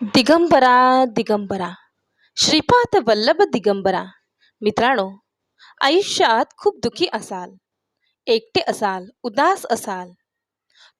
दिगंबरा दिगंबरा. श्रीपाद वल्लभ दिगंबरा. मित्रांनो आयुष्यात खूप दुखी असाल एकटे असाल उदास असाल.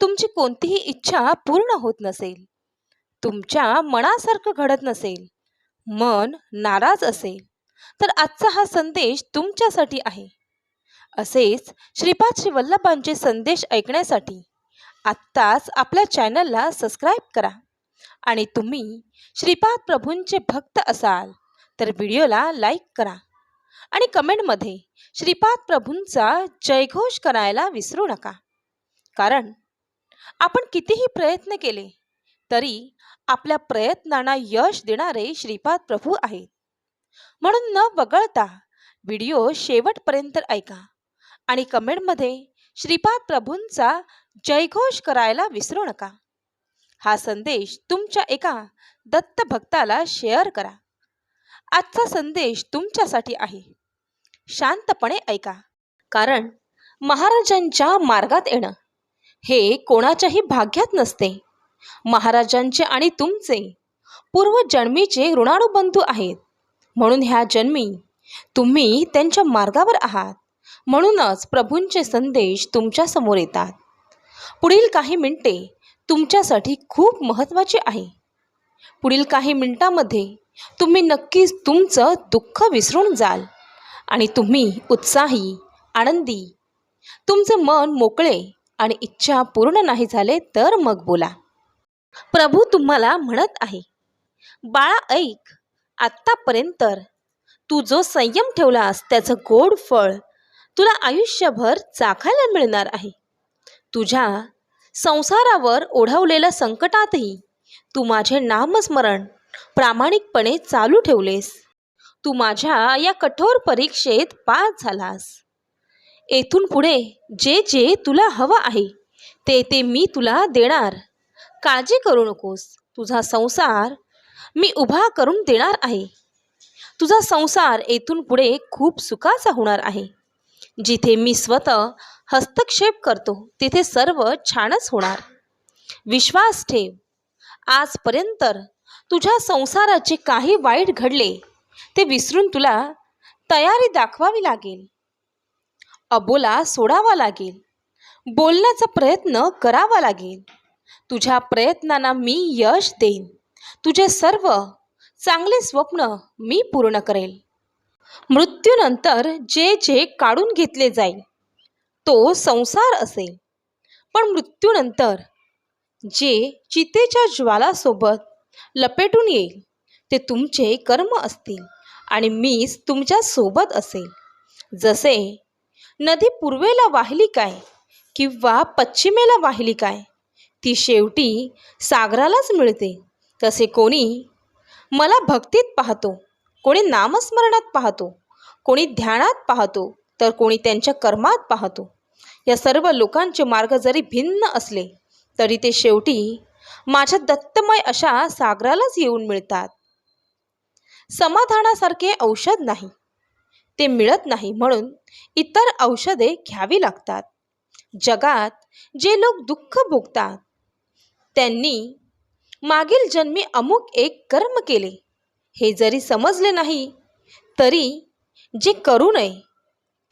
तुमची कोणतीही इच्छा पूर्ण होत नसेल. तुमच्या मनासारखं घडत नसेल. मन नाराज असेल. तर आजचा हा संदेश तुमच्यासाठी आहे. असेच श्रीपाद श्री वल्लभांचे संदेश ऐकण्यासाठी आत्ताच आपल्या चॅनलला सबस्क्राईब करा. आणि तुम्ही श्रीपाद प्रभूंचे भक्त असाल तर व्हिडिओला लाईक करा आणि कमेंटमध्ये श्रीपाद प्रभूंचा जयघोष करायला विसरू नका. कारण आपण कितीही प्रयत्न केले तरी आपल्या प्रयत्नांना यश देणारे श्रीपाद प्रभू आहेत. म्हणून न वगळता व्हिडिओ शेवटपर्यंत ऐका आणि कमेंटमध्ये श्रीपाद प्रभूंचा जयघोष करायला विसरू नका. हा संदेश तुमच्या एका दत्त भक्ताला शेअर करा. आजचा संदेश तुमच्यासाठी आहे. शांतपणे ऐका. कारण महाराजांच्या मार्गात येणं हे कोणाच्याही भाग्यात नसते. महाराजांचे आणि तुमचे पूर्वजन्मीचे ऋणाणुबंधू आहेत. म्हणून ह्या जन्मी तुम्ही त्यांच्या मार्गावर आहात. म्हणूनच प्रभूंचे संदेश तुमच्यासमोर येतात. पुढील काही मिनिटे तुमच्यासाठी खूप महत्त्वाचे आहे. पुढील काही मिनिटांमध्ये तुम्ही नक्कीच तुमचं दुःख विसरून जाल आणि तुम्ही उत्साही आनंदी तुमचं मन मोकळे आणि इच्छा पूर्ण नाही झाले तर मग बोला. प्रभू तुम्हाला म्हणत आहे बाळा ऐक आत्तापर्यंत तू जो संयम ठेवलास त्याचं गोड फळ तुला आयुष्यभर चाखायला मिळणार आहे. तुझ्या संसारावर ओढवलेल्या संकटातही तू माझे नामस्मरण प्रामाणिकपणे चालू ठेवलेस. तू माझ्या या कठोर परीक्षेत पास झालास. येथून पुढे जे जे तुला हवं आहे ते ते मी तुला देणार. काळजी करू नकोस. तुझा संसार मी उभा करून देणार आहे. तुझा संसार येथून पुढे खूप सुखाचा होणार आहे. जिथे मी स्वतः हस्तक्षेप करतो. तिथे सर्व छानच होणार. विश्वास ठेव. आजपर्यंत तुझ्या संसाराचे काही वाईट घडले ते विसरून तुला तयारी दाखवावी लागेल. अबोला सोडावा लागेल. बोलण्याचा प्रयत्न करावा लागेल. तुझ्या प्रयत्नांना मी यश देईन. तुझे सर्व चांगले स्वप्न मी पूर्ण करेल. मृत्यूनंतर जे जे काढून घेतले जाईल तो संसार असेल. पण मृत्यूनंतर जे चितेच्या ज्वालासोबत लपेटून येईल ते तुमचे कर्म असतील आणि मीच तुमच्यासोबत असेल. जसे नदी पूर्वेला वाहिली काय किंवा पश्चिमेला वाहिली काय ती शेवटी सागरालाच मिळते. तसे कोणी मला भक्तीत पाहतो कोणी नामस्मरणात पाहतो कोणी ध्यानात पाहतो तर कोणी त्यांच्या कर्मात पाहतो. या सर्व लोकांचे मार्ग जरी भिन्न असले तरी ते शेवटी माझ्या दत्तमय अशा सागरालाच येऊन मिळतात. समाधानासारखे औषध नाही. ते मिळत नाही म्हणून इतर औषधे घ्यावी लागतात. जगात जे लोक दुःख भोगतात त्यांनी मागील जन्मी अमुक एक कर्म केले. हे जरी समजले नाही तरी जे करू नये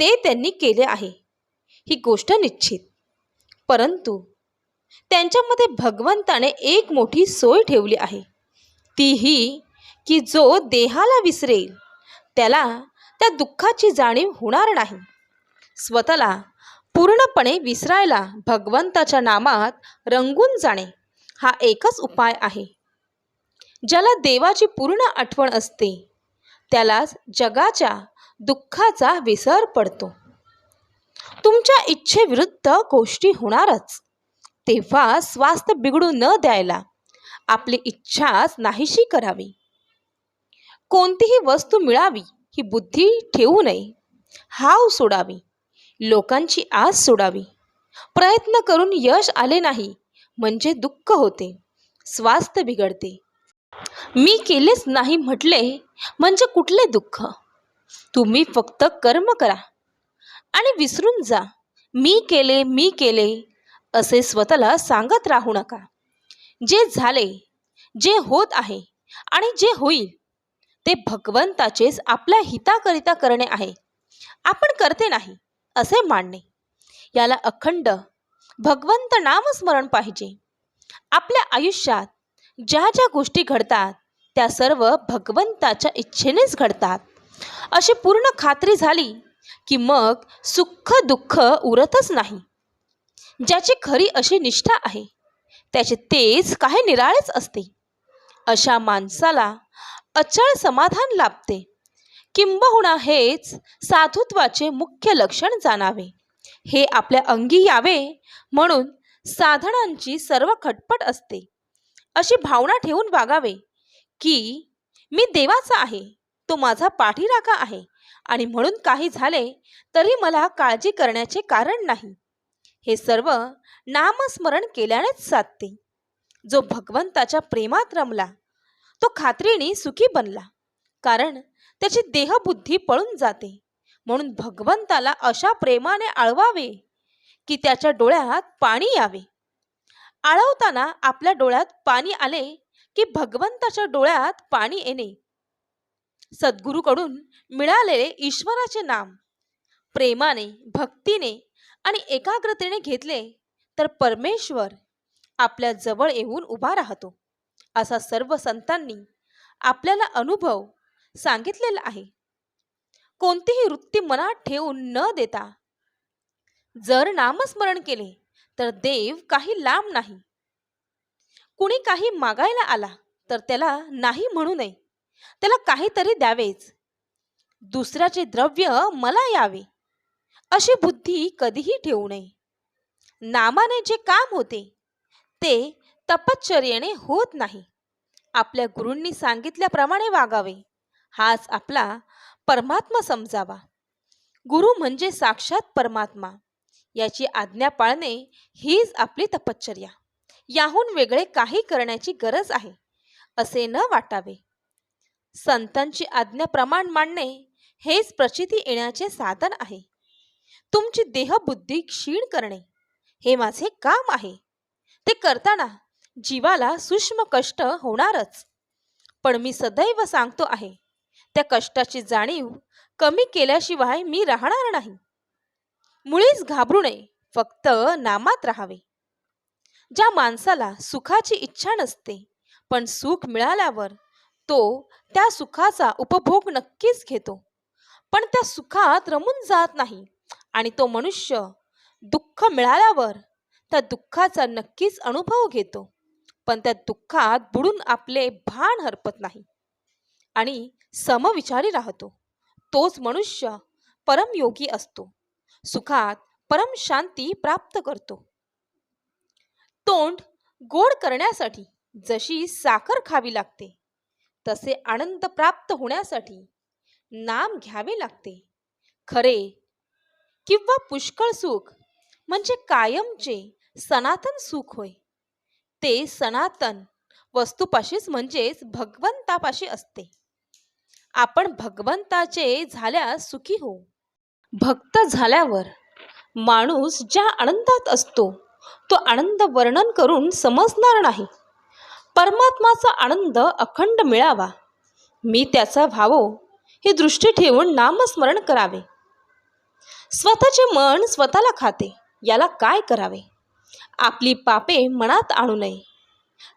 ते त्यांनी केले आहे. ही गोष्ट निश्चित. परंतु त्यांच्यामध्ये भगवंताने एक मोठी सोय ठेवली आहे. ती ही की जो देहाला विसरेल त्याला त्या दुःखाची जाणीव होणार नाही. स्वतःला पूर्णपणे विसरायला भगवंताच्या नामात रंगून जाणे हा एकच उपाय आहे. ज्याला देवाची पूर्ण आठवण असते त्यालाच जगाच्या दुःखाचा विसर पडतो. तुमच्या इच्छेविरुद्ध गोष्टी होणारच. तेव्हा स्वास्थ्य बिघडू न द्यायला आपली इच्छाच नाहीशी करावी. कोणतीही वस्तू मिळावी ही बुद्धी ठेवू नये. हाव सोडावी. लोकांची आस सोडावी. प्रयत्न करून यश आले नाही म्हणजे दुःख होते. स्वास्थ्य बिघडते. मी केलेच नाही म्हटले म्हणजे कुठले दुःख? तुम्ही फक्त कर्म करा. आणि विसरून जा. मी केले मी केले असे स्वतःला सांगत राहू नका. जे झाले जे होत आहे आणि जे होईल ते भगवंताचेच आपल्या हिताकरिता करणे आहे. आपण करते नाही असे मानणे. याला अखंड भगवंत नामस्मरण पाहिजे. आपल्या आयुष्यात ज्या ज्या गोष्टी घडतात त्या सर्व भगवंताच्या इच्छेनेच घडतात. अशी पूर्ण खात्री झाली की मग सुख दुःख उरतच नाही. ज्याची खरी अशी निष्ठा आहे त्याचे तेच काही निराळेच असते. अशा माणसाला अचळ समाधान लाभते. किंबहुना हेच साधुत्वाचे मुख्य लक्षण जाणावे. हे आपल्या अंगी यावे म्हणून साधनांची सर्व खटपट असते. अशी भावना ठेवून वागावे की मी देवाचा आहे. तो माझा पाठीराखा आहे. आणि म्हणून काही झाले तरी मला काळजी करण्याचे कारण नाही. हे सर्व नामस्मरण केल्यानेच साधते. जो भगवंताच्या प्रेमात रमला तो खात्रीने सुखी बनला कारण त्याची देहबुद्धी पळून जाते. म्हणून भगवंताला अशा प्रेमाने आळवावे की त्याच्या डोळ्यात पाणी यावे. आळवताना आपल्या डोळ्यात पाणी आले की भगवंताच्या डोळ्यात पाणी येणे. सद्गुरूकडून मिळालेले ईश्वराचे नाम प्रेमाने भक्तीने आणि एकाग्रतेने घेतले तर परमेश्वर आपल्या जवळ येऊन उभा राहतो. असा सर्व संतांनी आपल्याला अनुभव सांगितलेला आहे. कोणतीही वृत्ती मनात ठेवून न देता जर नामस्मरण केले तर देव काही लांब नाही. कुणी काही मागायला आला तर त्याला नाही म्हणू नये. त्याला काहीतरी द्यावेच. दुसऱ्याचे द्रव्य मला यावे अशी बुद्धी कधीही ठेवू नये. नामाने जे काम होते ते तपश्चर्येने होत नाही. आपल्या गुरूंनी सांगितल्याप्रमाणे वागावे हाच आपला परमात्मा समजावा. गुरु म्हणजे साक्षात परमात्मा याची आज्ञा पाळणे हीच आपली तपश्चर्या. याहून वेगळे काही करण्याची गरज आहे असे न वाटावे. संतांची आज्ञा प्रमाण मांडणे हेच प्रचिती येण्याचे साधन आहे. तुमची देहबुद्धी क्षीण करणे हे माझे काम आहे. ते करताना जीवाला सूक्ष्म कष्ट होणारच. पण मी सदैव सांगतो आहे त्या कष्टाची जाणीव कमी केल्याशिवाय मी राहणार नाही. मुळीच घाबरू नये फक्त नामात राहावे. ज्या माणसाला सुखाची इच्छा नसते पण सुख मिळाल्यावर तो त्या सुखाचा उपभोग नक्कीच घेतो. पण त्या सुखात रमून जात नाही आणि तो मनुष्य दुःख मिळाल्यावर त्या दुःखाचा नक्कीच अनुभव घेतो. पण त्या दुःखात बुडून आपले भान हरपत नाही आणि समविचारी राहतो. तोच मनुष्य परमयोगी असतो. सुखात परम शांती प्राप्त करतो. तोंड गोड करण्यासाठी जशी साखर खावी लागते तसे आनंद प्राप्त होण्यासाठी नाम घ्यावे लागते. खरे किंवा पुष्कळ सुख म्हणजे कायमचे सनातन सुख होय. ते सनातन वस्तूपाशीच म्हणजेच भगवंतापाशी असते. आपण भगवंताचे झाल्यास सुखी हो. भक्त झाल्यावर माणूस ज्या आनंदात असतो तो आनंद वर्णन करून समजणार नाही. परमात्माचा आनंद अखंड मिळावा. मी त्याचा व्हावो ही दृष्टी ठेवून नामस्मरण करावे. स्वतःचे मन स्वतःला खाते याला काय करावे? आपली पापे मनात आणू नये.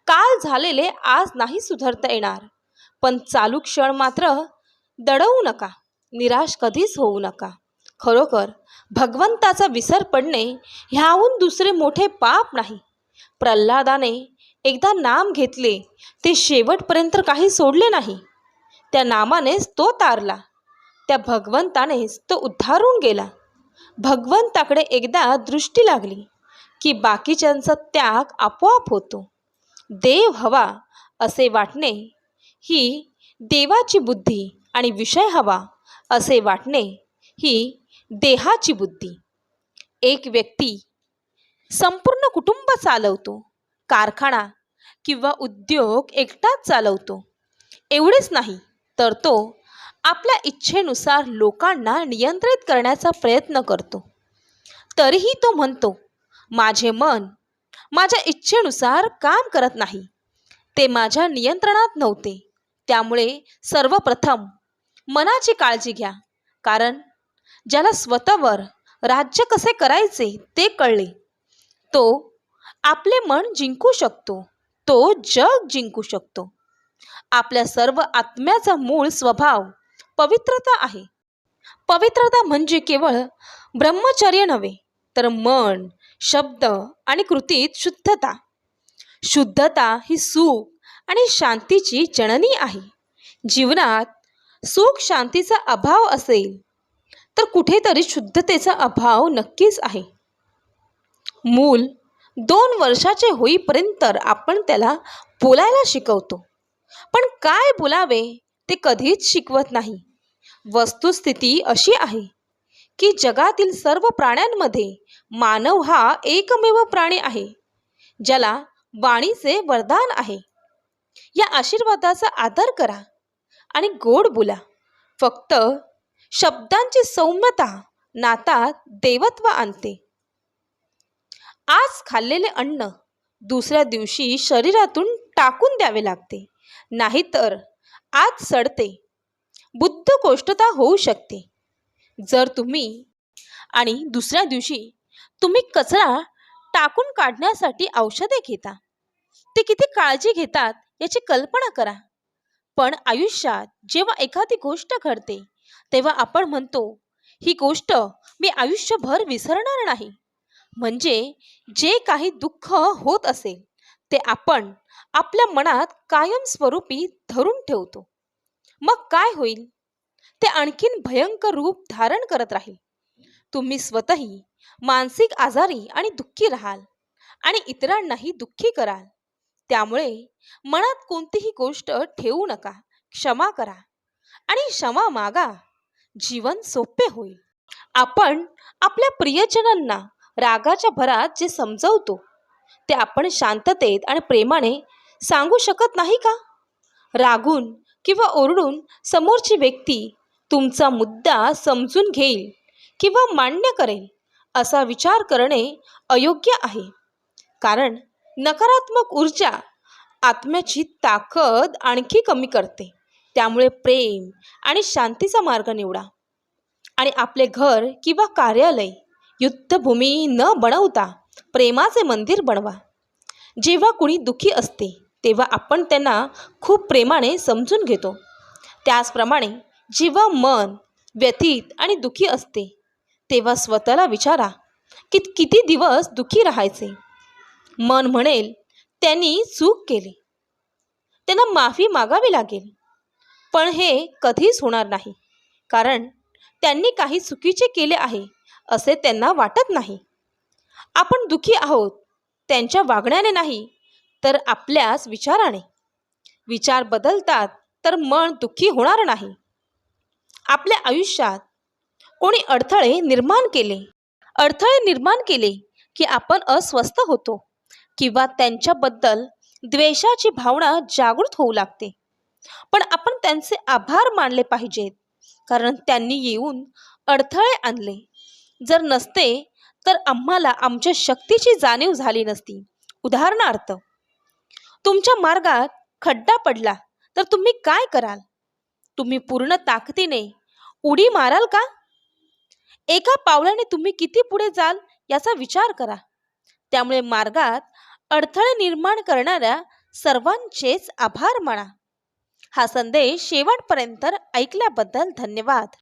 काल झालेले आज नाही सुधारता येणार पण चालू क्षण मात्र दडवू नका निराश कधीच होऊ नका. खरोखर भगवंताचा विसर पडणे ह्याहून दुसरे मोठे पाप नाही. प्रल्हादाने एकदा नाम घेतले ते शेवटपर्यंत काही सोडले नाही. त्या नामानेच तो तारला. त्या भगवंतानेच तो उद्धारून गेला. भगवंताकडे एकदा दृष्टी लागली की बाकीच्यांचा त्याग आपोआप होतो. देव हवा असे वाटणे ही देवाची बुद्धी आणि विषय हवा असे वाटणे ही देहाची बुद्धी. एक व्यक्ती संपूर्ण कुटुंब चालवतो. कारखाना किंवा उद्योग एकटाच चालवतो. एवढेच नाही तर तो आपल्या इच्छेनुसार लोकांना नियंत्रित करण्याचा प्रयत्न करतो. तरीही तो म्हणतो माझे मन माझ्या इच्छेनुसार काम करत नाही. ते माझ्या नियंत्रणात नव्हते. त्यामुळे सर्वप्रथम मनाची काळजी घ्या. कारण ज्याला स्वतःवर राज्य कसे करायचे ते कळले. तो आपले मन जिंकू शकतो तो जग जिंकू शकतो. आपल्या सर्व आत्म्याचा मूळ स्वभाव पवित्रता आहे. पवित्रता म्हणजे केवळ ब्रह्मचर्य नव्हे तर मन शब्द आणि कृतीत शुद्धता. शुद्धता ही सुख आणि शांतीची जननी आहे. जीवनात सुख शांतीचा अभाव असेल तर कुठेतरी शुद्धतेचा अभाव नक्कीच आहे. मूल दोन वर्षाचे होईपर्यंत आपण त्याला बोलायला शिकवतो. पण काय बोलावे ते कधीच शिकवत नाही. वस्तुस्थिती अशी आहे की जगातील सर्व प्राण्यांमध्ये मानव हा एकमेव प्राणी आहे ज्याला वाणीचे वरदान आहे. या आशीर्वादाचा आदर करा आणि गोड बोला. फक्त शब्दांची सौम्यता नातात देवत्व आणते. आज खाल्लेले अन्न दुसऱ्या दिवशी शरीरातून टाकून द्यावे लागते. नाहीतर आज सडते. बुद्ध गोष्टता होऊ शकते. जर तुम्ही आणि दुसऱ्या दिवशी तुम्ही कचरा टाकून काढण्यासाठी औषधे घेता ते किती काळजी घेतात याची कल्पना करा. पण आयुष्यात जेव्हा एखादी गोष्ट घडते तेव्हा आपण म्हणतो ही गोष्ट मी आयुष्यभर विसरणार नाही. म्हणजे जे काही दुःख होत असेल ते आपण आपल्या मनात कायमस्वरूपी धरून ठेवतो. मग काय होईल? ते आणखीन भयंकर रूप धारण करत राहील. तुम्ही स्वतःही मानसिक आजारी आणि दुःखी राहाल आणि इतरांनाही दुःखी कराल. त्यामुळे मनात कोणतीही गोष्ट ठेवू नका क्षमा करा आणि क्षमा मागा. जीवन सोपे होईल. आपण आपल्या प्रियजनांना रागाच्या भरात जे समजवतो ते आपण शांततेत आणि प्रेमाने सांगू शकत नाही का? रागून किंवा ओरडून समोरची व्यक्ती तुमचा मुद्दा समजून घेईल किंवा मान्य करेल असा विचार करणे अयोग्य आहे. कारण नकारात्मक ऊर्जा आत्म्याची ताकद आणखी कमी करते. त्यामुळे प्रेम आणि शांतीचा मार्ग निवडा. आणि आपले घर किंवा कार्यालय युद्धभूमी न बनवता प्रेमाचे मंदिर बनवा. जेव्हा कुणी दुःखी असते तेव्हा आपण त्यांना खूप प्रेमाने समजून घेतो. त्याचप्रमाणे जेव्हा मन व्यथित आणि दुःखी असते तेव्हा स्वतःला विचारा की किती दिवस दुःखी राहायचे? मन म्हणेल त्यांनी चूक केली. त्यांना माफी मागावी लागेल. पण हे कधीच होणार नाही कारण त्यांनी काही चुकीचे केले आहे. असे त्यांना वाटत नाही. आपण दुःखी आहोत त्यांच्या वागण्याने नाही तर आपल्याच विचाराने. विचार बदलतात तर मन दुःखी होणार नाही. आपल्या आयुष्यात कोणी अडथळे निर्माण केले अडथळे निर्माण केले की आपण अस्वस्थ होतो किंवा त्यांच्याबद्दल द्वेषाची भावना जागृत होऊ लागते. पण आपण त्यांचे आभार मानले पाहिजेत कारण त्यांनी येऊन अडथळे आणले. जर नसते तर आम्हाला आमच्या शक्तीची जाणीव झाली नसती. उदाहरणार्थ तुमच्या मार्गात खड्डा पडला तर तुम्ही काय कराल? तुम्ही पूर्ण ताकदीने उडी माराल का? एका पावलाने तुम्ही किती पुढे जाल याचा विचार करा. त्यामुळे मार्गात अडथळे निर्माण करणाऱ्या सर्वांचेच आभार माना. हा संदेश शेवटपर्यंत ऐकल्याबद्दल धन्यवाद.